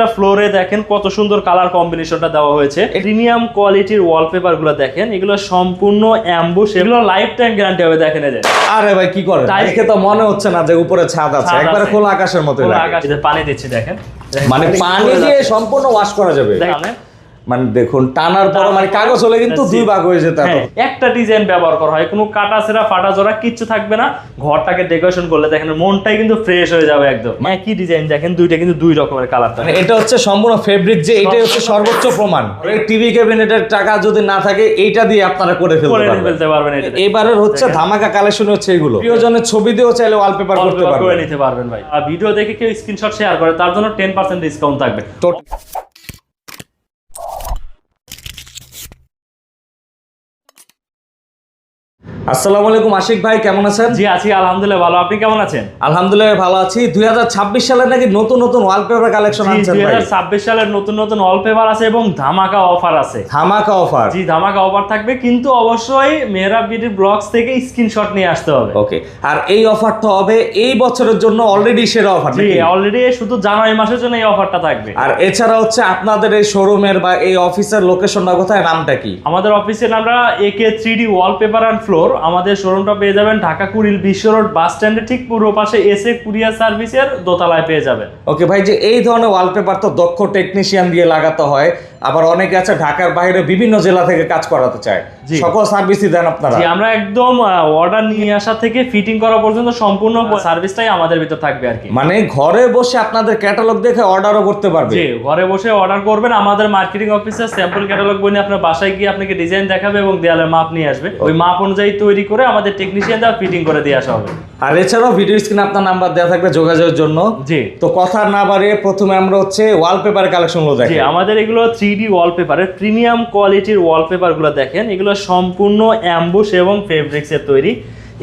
একটা ফ্লোরে দেখেন কত সুন্দর কালার কম্বিনেশনটা দেওয়া হয়েছে। প্রিমিয়াম কোয়ালিটির ওয়ালপেপারগুলো দেখেন এগুলো সম্পূর্ণ অ্যাম্বুশ এগুলো লাইফ টাইম গ্যারান্টি হবে দেখেন এই যে। আরে ভাই কি করে দেখে তো মনে হচ্ছে না যে উপরে ছাদ আছে। একবারে খোলা আকাশের মতো পানি দিচ্ছি দেখেন। মানে পানি দিয়ে সম্পূর্ণ ওয়াশ করা যাবে। দেখেন। মানে দেখুন টানার পর মানে কাগজ হলে কিন্তু দুই ভাগ হয়ে যেত হ্যাঁ, একটা ডিজাইন ব্যবহার করা হয় কোনো কাটা ছেঁড়া ফাটা জোড়া কিচ্ছু থাকবে না। ঘরটাকে ডেকোরেশন করলে দেখেন মনটাই কিন্তু ফ্রেশ হয়ে যাবে একদম। একই ডিজাইন দেখেন দুইটা কিন্তু দুই রকমের কালার মানে এটা হচ্ছে সম্পূর্ণ ফেব্রিক যে এটাই হচ্ছে সর্বোচ্চ প্রমাণ। টিভি ক্যাবিনেটের টাকা যদি না থাকে এইটা দিয়ে আপনারা করে ফেলতে পারবেন। পারবেন এবারের হচ্ছে ধামাকা কালেকশন হচ্ছে এগুলো। প্রিয়জনের ছবি দিয়েও চাইলে ওয়ালপেপার করতে Wallpaper করে পারবেন। নিতে পারবেন ভাই। আর ভিডিও দেখে কেউ স্ক্রিনশট শেয়ার করে তার জন্য টেন পার্সেন্ট ডিসকাউন্ট থাকবে। আসসালামু আলাইকুম আশিক ভাই কেমন আছেন? জি আছি আলহামদুলিল্লাহ ভালো। আপনি কেমন আছেন? আলহামদুলিল্লাহ ভালো আছি। দুই সালে নাকি নতুন নতুন ওয়ালপেপার কালেকশন আনছেন দুই হাজার ছাব্বিশ সালের নতুন নতুন ওয়ালপেপার আছে এবং ধামাকা অফার আছে। ধামাকা অফার জি ধামাকা অফার থাকবে কিন্তু অবশ্যই মেহরাব বিডি ব্লগস থেকে স্ক্রিনশট নিয়ে আসতে হবে। ওকে আর এই অফারটা হবে এই বছরের জন্য অলরেডি সেরা অফার জি অলরেডি শুধু জানুয়ারি মাসের জন্য এই অফারটা থাকবে। আর এছাড়া হচ্ছে আপনাদের এই শোরুমের বা এই অফিসের লোকেশনটা কোথায় নামটা কি? আমাদের অফিসের নামটা AK three D wallpaper and floor আমাদের শোরুমটা পেয়ে যাবেন ঢাকা কুড়িল বিশ্ব রোড বাস স্ট্যান্ডের ঠিক পূর্ব পাশে এসে কুরিয়ার সার্ভিসের দোতলায় পেয়ে যাবেন। ওকে ভাই যে এই ধরনের ওয়ালপেপার তো দক্ষ টেকনিশিয়ান দিয়ে লাগাতে হয় আবার অনেকে আছে ঢাকার বাইরে বিভিন্ন জেলা থেকে কাজ করাতে চায়। সকল সার্ভিসই দেন আপনারা। জি আমরা একদম অর্ডার নিয়ে আসা থেকে ফিটিং করা পর্যন্ত সম্পূর্ণ সার্ভিসটাই আমাদের ভিতর থাকবে আর কি। মানে ঘরে বসে আপনাদের ক্যাটালগ দেখে অর্ডারও করতে পারবে। জি ঘরে বসে অর্ডার করবেন আমাদের মার্কেটিং অফিসে স্যাম্পল ক্যাটালগ বই নিয়ে আপনার বাসায় গিয়ে আপনাকে ডিজাইন দেখাবে এবং দেয়ালের মাপ নিয়ে আসবে। ওই মাপ অনুযায়ী তৈরি করে আমাদের টেকনিশিয়ান দ্বারা ফিটিং করে দিয়ে আসা হবে। আর এছাড়াও ভিডিও স্ক্রিনে আপনার নাম্বার দেওয়া থাকবে যোগাযোগের জন্য। জি। তো কথা না বাড়িয়ে প্রথমে আমরা হচ্ছে ওয়ালপেপার কালেকশনগুলো দেখি। আমাদের এগুলো থ্রি ডি ওয়ালপেপারের প্রিমিয়াম কোয়ালিটির ওয়ালপেপারগুলো দেখেন। এগুলো সম্পূর্ণ অ্যাম্বুশ এবং ফেব্রিক্স এর তৈরি।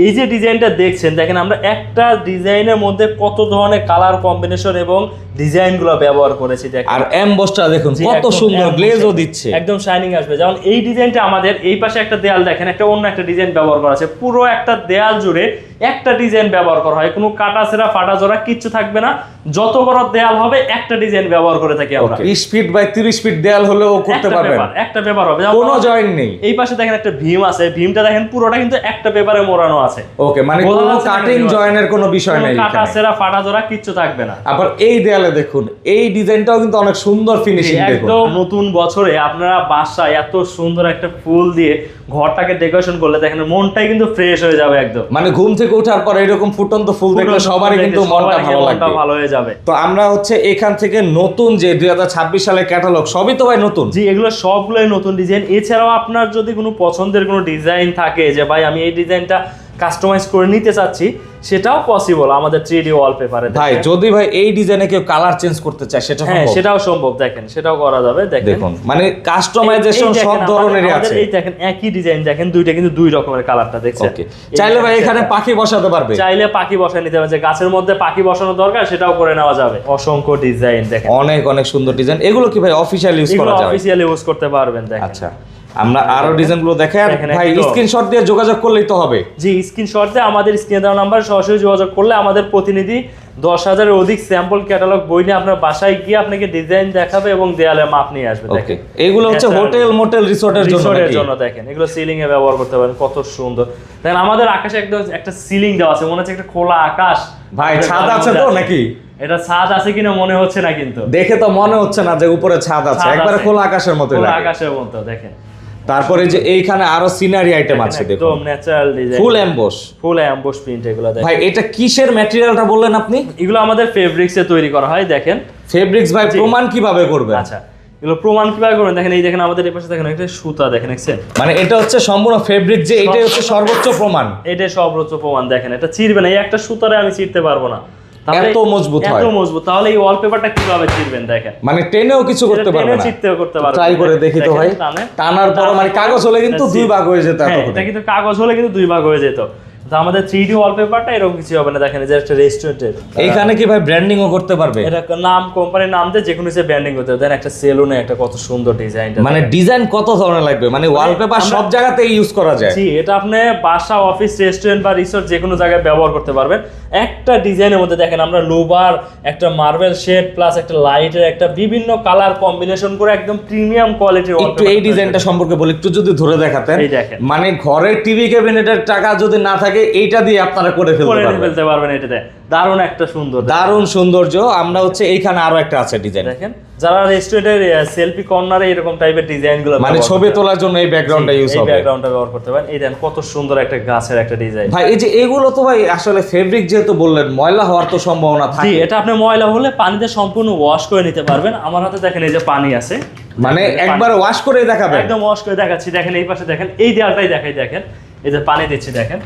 এই যে ডিজাইনটা দেখছেন দেখেন আমরা একটা ডিজাইনের মধ্যে কত ধরনের কালার কম্বিনেশন এবং ডিজাইনগুলো ব্যবহার করেছি দেখেন আর এমবসটা দেখুন কত সুন্দর গ্লেজও দিচ্ছে। একদম শাইনিং আসবে। যেমন এই ডিজাইনটা আমাদের এই পাশে একটা দেয়াল দেখেন একটা অন্য একটা ডিজাইন ব্যবহার করা আছে। পুরো একটা দেয়াল জুড়ে একটা ডিজাইন ব্যবহার করা হয়। কোনো কাটা ছেঁড়া ফাটা জোড়া কিচ্ছু থাকবে না। যত বড় দেয়াল হবে একটা ডিজাইন ব্যবহার করে থাকি আমরা। বিশ ফিট বাই তিরিশ ফিট দেয়াল হলেও করতে পারবেন। একটা পেপার হবে। কোনো জয়েন্ট নেই। এই পাশে দেখেন একটা ভীম আছে। ভীমটা দেখেন পুরোটা কিন্তু একটা পেপারে মোড়ানো আছে। ওকে মানে কোনো কাটিং? জয়েনের কোনো বিষয় নেই কাটা। ছেঁড়া ফাটা জোড়া কিচ্ছু থাকবে না। আবার এই দেয়ালে দেখুন। এই ডিজাইনটাও কিন্তু অনেক সুন্দর ফিনিশিং দেখুন। একদম নতুন বছরে আপনারা বাসায় এত সুন্দর একটা ফুল দিয়ে ঘরটাকে ডেকোরেশন করলে দেখেন মনটাই কিন্তু ফ্রেশ হয়ে যাবে একদম। মানে ঘুম থেকে ওঠার পর এরকম ফুটন্ত ফুল দেখলে সবারই কিন্তু মনটা ভালো লাগবে। ভালো হয়ে যাবে। তো আমরা হচ্ছে এখান থেকে নতুন যে দুই সালের ক্যাটালগ সবই তো ভাই নতুন? জি এগুলো সবগুলোই নতুন ডিজাইন এছাড়াও আপনার যদি কোনো পছন্দের কোনো ডিজাইন থাকে যে ভাই আমি এই ডিজাইনটা কাস্টমাইজ করে নিতে চাচ্ছি সেটাও পসিবল আমাদের থ্রি ডি ওয়ালপেপারে ভাই যদি ভাই এই ডিজাইনে কেউ কালার চেঞ্জ করতে চায় সেটা হ্যাঁ সেটাও সম্ভব দেখেন সেটাও করা যাবে দেখেন। মানে কাস্টমাইজেশন সব ধরনেরই আছে। এই দেখেন একই ডিজাইন দেখেন দুইটা কিন্তু দুই রকমের কালারটা দেখছেন? চাইলে ভাই এখানে পাখি বসাতে পারবে। চাইলে পাখি বসায় নিতে পারবে যে গাছের মধ্যে পাখি বসানো দরকার সেটাও করে নেওয়া যাবে। অসংখ্য ডিজাইন দেখেন। অনেক অনেক সুন্দর ডিজাইন এগুলো কি ভাই অফিশিয়াল ইউজ করা যাবে? অফিসিয়ালি ইউজ করতে পারবেন দেখেন। আচ্ছা। আমরা আরও ডিজাইনগুলো দেখে দেখেন, ভাই স্ক্রিনশট দিয়ে যোগাযোগ করলেই তো হবে। জি স্ক্রিনশট দিয়ে আমাদের স্ক্রিনে দেওয়া নাম্বার সরাসরি যোগাযোগ করলে আমাদের প্রতিনিধি দশ হাজারের অধিক স্যাম্পল ক্যাটালগ বই নিয়ে আপনার বাসায় গিয়ে আপনাকে ডিজাইন দেখাবে এবং দেয়ালে মাপ নিয়ে আসবে দেখেন। এগুলো হচ্ছে হোটেল মোটেল রিসোর্টের জন্য রিসোর্টের জন্য দেখেন। এগুলো সিলিং এ ব্যবহার করতে পারেন কত সুন্দর। দেখেন আমাদের আকাশে একদম একটা সিলিং দেওয়া আছে মনে হচ্ছে একটা খোলা আকাশ। ভাই ছাদ আছে তো নাকি? এটা ছাদ আছে কিনা মনে হচ্ছে না কিন্তু। দেখে তো মনে হচ্ছে না যে উপরে ছাদ আছে। একবারে খোলা আকাশের মতো খোলা আকাশের মতো দেখেন। তারপরে যে এইখানে আরও সিনারি আইটেম আছে দেখুন। একদম natural design full emboss full emboss print এগুলো দেখেন। ভাই এটা কিসের ম্যাটেরিয়ালটা বললেন আপনি? এগুলো আমাদের ফেব্রিক্স তৈরি করা হয় দেখেন। ফেব্রিক্স ভাই প্রমাণ কীভাবে করবে আচ্ছা এগুলো প্রমাণ কীভাবে করবেন? দেখেন এই দেখেন আমাদের এই পাশে দেখেন একটা সুতা দেখেন দেখছেন? মানে এটা হচ্ছে সম্পূর্ণ ফেব্রিক যে এটাই হচ্ছে সর্বোচ্চ প্রমাণ। এটা সর্বোচ্চ প্রমাণ দেখেন এটা চিরবে না এই একটা সুতারে আমি চিরতে পারব না। এত মজবুত হয়। এত মজবুত। তাহলে এই ওয়ালপেপারটা কীভাবে চিরবেন দেখেন? মানে টেনেও কিছু করতে পারবে না। চিরতেও করতে পারবে। ট্রাই করে দেখি তো ভাই। টানার পর মানে কাগজ হলে কিন্তু দুই ভাগ হয়ে যেত হ্যাঁ, এটা কিন্তু কাগজ হলে কিন্তু দুই ভাগ হয়ে যেত। তো আমাদের থ্রি ডি ওয়ালপেপারটা এরকম কিছু হবে না দেখেন একটা রেস্টুরেন্টের এইখানে কি ভাই ব্র্যান্ডিংও করতে পারবে? এটা নাম কোম্পানির নাম দিয়ে যে কোনো কিছু ব্র্যান্ডিং করতে দেন একটা সেলুনে একটা কত সুন্দর ডিজাইনটা মানে ডিজাইন কত ধরনের লাগবে? মানে ওয়ালপেপার সব জায়গাতে ইউজ করা যায়। জি এটা আপনি বাসা অফিস রেস্টুরেন্ট বা রিসোর্ট যে কোনো জায়গায় ব্যবহার করতে পারবেন। একটা ডিজাইনের মধ্যে দেখেন আমরা লোবার একটা মার্বেল শেড প্লাস একটা লাইটের একটা বিভিন্ন কালার কম্বিনেশন করে একদম প্রিমিয়াম কোয়ালিটির একটু এই ডিজাইনটা সম্পর্কে বলি একটু যদি ধরে দেখাতেন। মানে ঘরের টিভি ক্যাবিনেটের টাকা যদি না থাকে এইটা দিয়ে আপনারা করে ফেলতে পারবেন। ফেলতে পারবেন এটাতে। দারুণ একটা সুন্দর দারুণ সৌন্দর্য। আমরা হচ্ছে এইখানে আরও একটা আছে ডিজাইন দেখেন যারা রেস্টুরেন্টের সেলফি কর্নারে এরকম টাইপের ডিজাইনগুলো মানে ছবি তোলার জন্য এই ব্যাকগ্রাউন্ডটা। ইউজ এই হবে। ব্যাকগ্রাউন্ডটা ব্যবহার করতে পারেন। এই দেন কত সুন্দর একটা গাছের একটা ডিজাইন ভাই এই যে এগুলো তো ভাই আসলে ফেব্রিক যেহেতু বললেন ময়লা হওয়ার তো সম্ভাবনা থাকে। এটা আপনি ময়লা হলে পানিতে সম্পূর্ণ ওয়াশ করে নিতে পারবেন। আমার হাতে দেখেন এই যে পানি আছে। মানে একবার ওয়াশ করে দেখাবেন। একদম ওয়াশ করে দেখাচ্ছি। দেখেন এই পাশে দেখেন এই দেয়ালটাই দেখাই দেখেন। এই যে পানি দিচ্ছি দেখেন,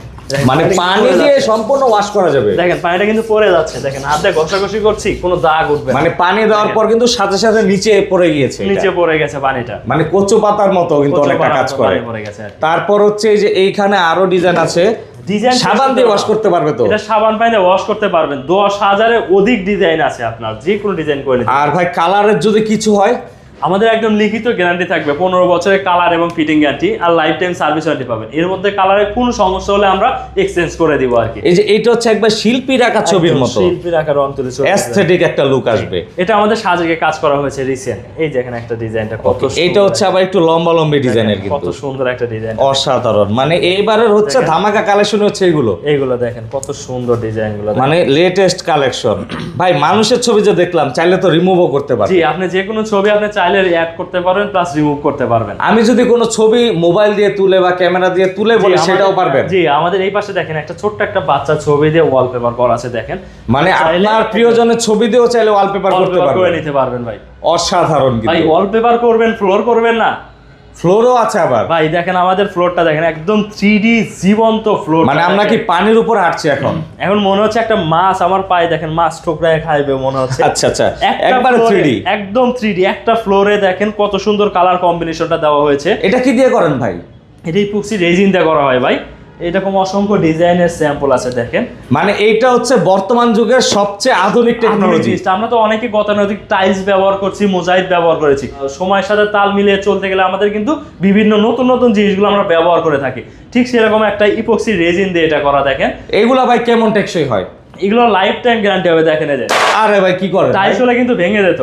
মানে পানি দিয়ে সম্পূর্ণ ওয়াশ করা যাবে। দেখেন পানিটা কিন্তু পড়ে যাচ্ছে। দেখেন হাতে ঘষাঘষি করছি কোনো দাগ উঠবে মানে পানি দেওয়ার পর কিন্তু সাথে সাথে নিচে পড়ে গিয়েছে নিচে পড়ে গেছে পানিটা। মানে কচু পাতার মতো কিন্তু অনেকটা কাজ করে। পানি। তারপর হচ্ছে এই যে এইখানে আরও ডিজাইন আছে। ডিজাইন সাবান দিয়ে ওয়াশ করতে পারবে তো? এটা সাবান পানিতে ওয়াশ করতে পারবেন। দশ হাজারের অধিক ডিজাইন আছে আপনার যে কোনো ডিজাইন করে আর ভাই কালারের যদি কিছু হয় আমাদের একদম লিখিত গ্যারান্টি থাকবে পনেরো বছরের কালার এবং ফিটিং গ্যারান্টি আর লাইফ টাইম সার্ভিস ওয়ারেন্টি পাবেন। এর মধ্যে কালারের কোনো সমস্যা হলে আমরা এক্সচেঞ্জ করে দিব আর কি। এই যে এটা হচ্ছে একবার শিল্পী রাখা ছবির মতো। শিল্পীর আকার অন্তরে ছবি। অ্যাস্থেটিক একটা লুক আসবে। এটা আমাদের সাজেকে কাজ করা হয়েছে রিসেন্ট এই যে এখানে একটা ডিজাইনটা কত সুন্দর। এটা হচ্ছে আবার একটু লম্বা লম্বি ডিজাইনের কিন্তু। কত সুন্দর একটা ডিজাইন অসাধারণ। মানে এইবারের হচ্ছে ধামাকা কালেকশন হচ্ছে এগুলো। এইগুলো দেখেন কত সুন্দর ডিজাইনগুলো মানে লেটেস্ট কালেকশন ভাই মানুষের ছবি যে দেখলাম চাইলে তো রিমুভও করতে পারবে। জি আপনি যে কোনো ছবি আপনি চাইলে অ্যাড করতে পারবেন প্লাস রিমুভ করতে পারবেন। আমি যদি কোনো ছবি মোবাইল দিয়ে তুলে বা ক্যামেরা দিয়ে তুলে বলি সেটাও পারবেন। জি আমাদের এই পাশে দেখেন একটা ছোট্ট একটা বাচ্চা ছবি দিয়ে ওয়ালপেপার করা আছে দেখেন। মানে চাইলে- আপনার প্রিয়জনের ছবি দিয়েও চাইলে ওয়ালপেপার করতে পারবেন করে নিতে পারবেন ভাই। অসাধারণ ভাই ওয়ালপেপার করবেন ফ্লোর করবেন না। ফ্লোরও আছে আবার। ভাই দেখেন আমাদের ফ্লোরটা দেখেন একদম থ্রি জীবন্ত ফ্লোর মানে আমরা কি পানির উপর হাঁটছি এখন? এখন মনে হচ্ছে একটা মাছ আমার পায়ে দেখেন মাছ ঠোকরায় খাইবে মনে হচ্ছে। আচ্ছা আচ্ছা। একবার থ্রি একদম থ্রি একটা ফ্লোরে দেখেন কত সুন্দর কালার কম্বিনেশনটা দেওয়া হয়েছে। এটা কি দিয়ে করেন ভাই? এটা ইপুক্সি রেজিন দিয়ে করা হয় ভাই। এরকম অসংখ্য ডিজাইনের স্যাম্পল আছে দেখেন। মানে এইটা হচ্ছে বর্তমান যুগের সবচেয়ে আধুনিক টেকনোলজি আমরা তো অনেকে গতানুগতিক টাইলস ব্যবহার করছি মোজাইক ব্যবহার করেছি। সময়ের সাথে তাল মিলিয়ে চলতে গেলে আমাদের কিন্তু বিভিন্ন নতুন নতুন জিনিসগুলো আমরা ব্যবহার করে থাকি। ঠিক সেরকম একটা ইপক্সি রেজিন দিয়ে এটা করা দেখেন। এগুলা ভাই কেমন টেকসই হয়? এগুলো লাইফ টাইম গ্যারান্টি হবে দেখেন আরে ভাই কি করেন টাইলস হলে কিন্তু ভেঙে যেত।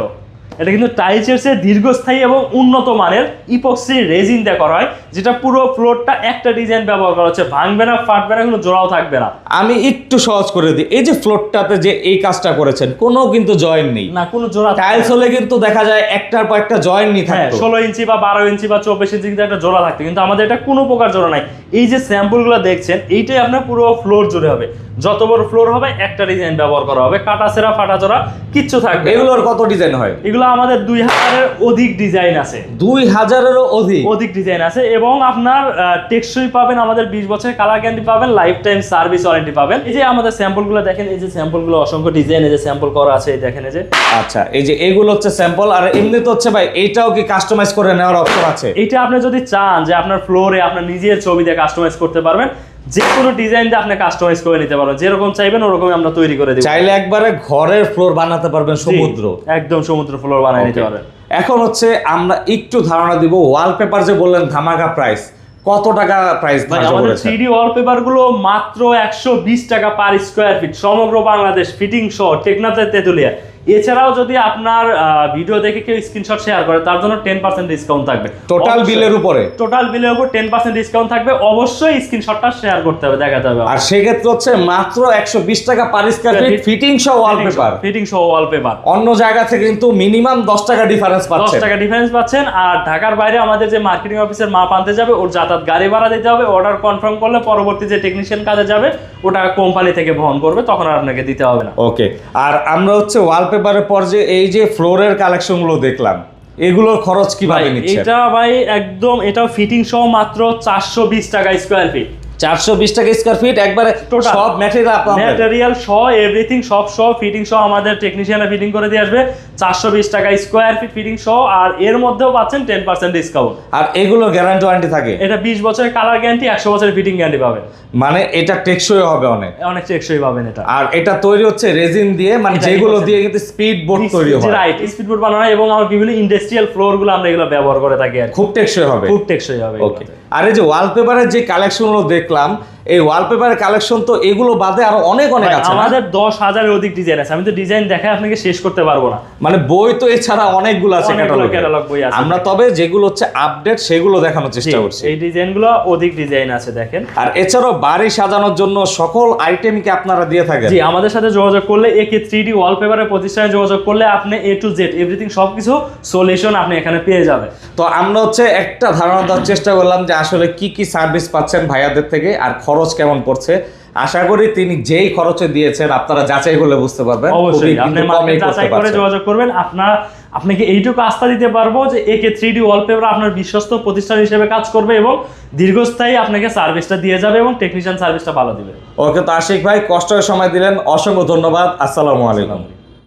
এটা কিন্তু টাইলসের চেয়ে দীর্ঘস্থায়ী এবং উন্নত মানের ইপক্সি রেজিন দিয়ে করা হয় যেটা পুরো ফ্লোরটা একটা ডিজাইন ব্যবহার করা হচ্ছে। ভাঙবে না ফাটবে না কোনো জোড়াও থাকবে না। আমি একটু সহজ করে দিই। এই যে ফ্লোরটাতে যে এই কাজটা করেছেন কোনো কিন্তু জয়েন নেই। না কোনো জোড়া টাইলস হলে কিন্তু দেখা যায় একটার পর একটা জয়েন নি হ্যাঁ থাকতো। ষোলো ইঞ্চি বা বারো ইঞ্চি বা চব্বিশ ইঞ্চি কিন্তু একটা জোড়া থাকতো কিন্তু আমাদের এটা কোনো প্রকার জোড়া নাই। এই যে স্যাম্পলগুলো দেখছেন এইটাই আপনার পুরো ফ্লোর জুড়ে হবে। যত বড় ফ্লোর হবে একটা ডিজাইন ব্যবহার করা হবে। কাটা সেরা ফাটা জোড়া কিচ্ছু থাকবে এগুলোর কত ডিজাইন হয়? এগুলো আমাদের দুই হাজারের অধিক ডিজাইন আছে। দুই হাজারেরও অধিক? অধিক ডিজাইন আছে এবং আপনার টেকসই পাবেন আমাদের বিশ বছরের কালার গ্যারান্টি পাবেন লাইফ টাইম সার্ভিস ওয়ারেন্টি পাবেন। এই যে আমাদের স্যাম্পলগুলো দেখেন এই যে স্যাম্পলগুলো অসংখ্য ডিজাইন এই যে স্যাম্পল করা আছে এই দেখেন এই যে। আচ্ছা এই যে এগুলো হচ্ছে স্যাম্পল আর এমনি তো হচ্ছে ভাই এটাও কি কাস্টমাইজ করে নেওয়ার অপশন আছে? এটা আপনি যদি চান যে আপনার ফ্লোরে আপনার নিজের ছবি দিয়ে কাস্টমাইজ করতে পারবেন যে কোনো ডিজাইন দিয়ে আপনি কাস্টমাইজ করে নিতে পারবেন। যেরকম চাইবেন ওরকমই আমরা তৈরি করে দিব। চাইলে একবারে ঘরের ফ্লোর বানাতে পারবেন সমুদ্র। একদম সমুদ্র ফ্লোর বানিয়ে নিতে পারবেন। এখন হচ্ছে আমরা একটু ধারণা দিব ওয়ালপেপার যে বললেন ধামাকা প্রাইস কত টাকা প্রাইস আমাদের করেছেন থ্রি ওয়ালপেপারগুলো মাত্র একশো বিশ টাকা পার স্কোয়ার ফিট সমগ্র বাংলাদেশ ফিটিং সহ টেকনাফের তেতুলিয়া। এছাড়াও যদি আপনার ভিডিও দেখে কেউ স্ক্রিনশট শেয়ার করে তার জন্য টেন পার্সেন্ট ডিসকাউন্ট থাকবে। টোটাল বিলের উপরে? টোটাল বিলের উপর টেন পার্সেন্ট ডিসকাউন্ট থাকবে। অবশ্যই স্ক্রিনশটটা শেয়ার করতে হবে দেখাতে হবে আর সেক্ষেত্রে হচ্ছে মাত্র একশো বিশ টাকা পার স্কোয়ার ফিট ফিটিং সহ ওয়ালপেপার ফিটিং সহ ওয়ালপেপার অন্য জায়গা থেকে কিন্তু মিনিমাম দশ টাকা ডিফারেন্স দশ পাচ্ছেন। টাকা ডিফারেন্স পাচ্ছেন। আর ঢাকার বাইরে আমাদের যে মার্কেটিং অফিসের মাপ আনতে যাবে ওর যাতায়াত গাড়ি ভাড়া দিতে হবে। অর্ডার কনফার্ম করলে পরবর্তী যে টেকনিশিয়ান কাজে যাবে ওটা কোম্পানি থেকে বহন করবে তখন আর আপনাকে দিতে হবে না। ওকে আর আমরা হচ্ছে ওয়ালপেপারের পর যে এই যে ফ্লোরের কালেকশনগুলো দেখলাম এগুলোর খরচ কীভাবে ভাই, নিচ্ছেন? এটা ভাই একদম এটা ফিটিং সহ মাত্র চারশো বিশ টাকা স্কয়ার ফিট চারশো বিশ টাকা স্কয়ার ফিট একবারে সব ম্যাটেরিয়াল আপনাদের। ম্যাটেরিয়াল সহ এভরিথিং সব সহ ফিটিং সহ আমাদের টেকনিশিয়ানরা ফিটিং করে দিয়ে আসবে। চারশো বিশ টাকা স্কোয়ার ফিট ফিটিং সহ আর এর মধ্যেও পাচ্ছেন টেন পার্সেন্ট ডিসকাউন্ট আর এগুলো গ্যারান্টি ওয়ারেন্টি থাকে? এটা বিশ বছরের কালার গ্যারান্টি একশো বছরের ফিটিং গ্যারান্টি পাবেন। মানে এটা টেকসই হবে অনেক। অনেক টেকসই পাবেন এটা। আর এটা তৈরি হচ্ছে রেজিন দিয়ে মানে যেগুলো দিয়ে কিন্তু স্পিড বোর্ড তৈরি হয়। রাইট স্পিডবোর্ড বানানো হয় এবং আমার বিভিন্ন ইন্ডাস্ট্রিয়াল ফ্লোরগুলো আমরা এগুলো ব্যবহার করে থাকি আর খুব টেকসই হবে। খুব টেকসই হবে ওকে আর এই যে ওয়ালপেপারের যে কালেকশনগুলো দেখলাম এই ওয়ালপেপারের কালেকশন তো এগুলো বাদে আরও অনেক অনেক আছে আমাদের দশ হাজারের অধিক ডিজাইন আছে। আমি তো ডিজাইন দেখায় আপনাকে শেষ করতে পারব না। মানে বই তো এছাড়া অনেকগুলো আছে অনেকগুলো বই আছে। আমরা তবে যেগুলো হচ্ছে আপডেট সেগুলো দেখানোর চেষ্টা করছি। এই ডিজাইনগুলো অধিক ডিজাইন আছে দেখেন। আর এছাড়াও বাড়ি সাজানোর জন্য সকল আইটেম কি আপনারা দিয়ে থাকেন। জি আমাদের সাথে যোগাযোগ করলে একে থ্রি ডি ওয়ালপেপারের প্রতিষ্ঠানে যোগাযোগ করলে আপনি এ টু জেড এভরিথিং সবকিছু সলিউশন আপনি এখানে পেয়ে যাবেন। তো আমরা হচ্ছে একটা ধারণা দেওয়ার চেষ্টা করলাম যে আসলে কি কি সার্ভিস পাচ্ছেন ভাইয়াদের থেকে আর খরচ কেমন পড়ছে? আশা করি তিনি যেই খরচে দিয়েছেন আপনারা যাচাই করলে বুঝতে পারবেন অবশ্যই। আপনি যাচাই করে যোগাযোগ করবেন। আপনার আপনাকে এইটুকু আস্থা দিতে পারব যে একে থ্রি ডি ওয়ালপেপার আপনার বিশ্বস্ত প্রতিষ্ঠান হিসেবে কাজ করবে এবং দীর্ঘস্থায়ী আপনাকে সার্ভিসটা দিয়ে যাবে এবং টেকনিশিয়ান সার্ভিসটা ভালো দিবে। ওকে তো আশিক ভাই কষ্টের সময় দিলেন। অসংখ্য ধন্যবাদ। আসসালামু আলাইকুম।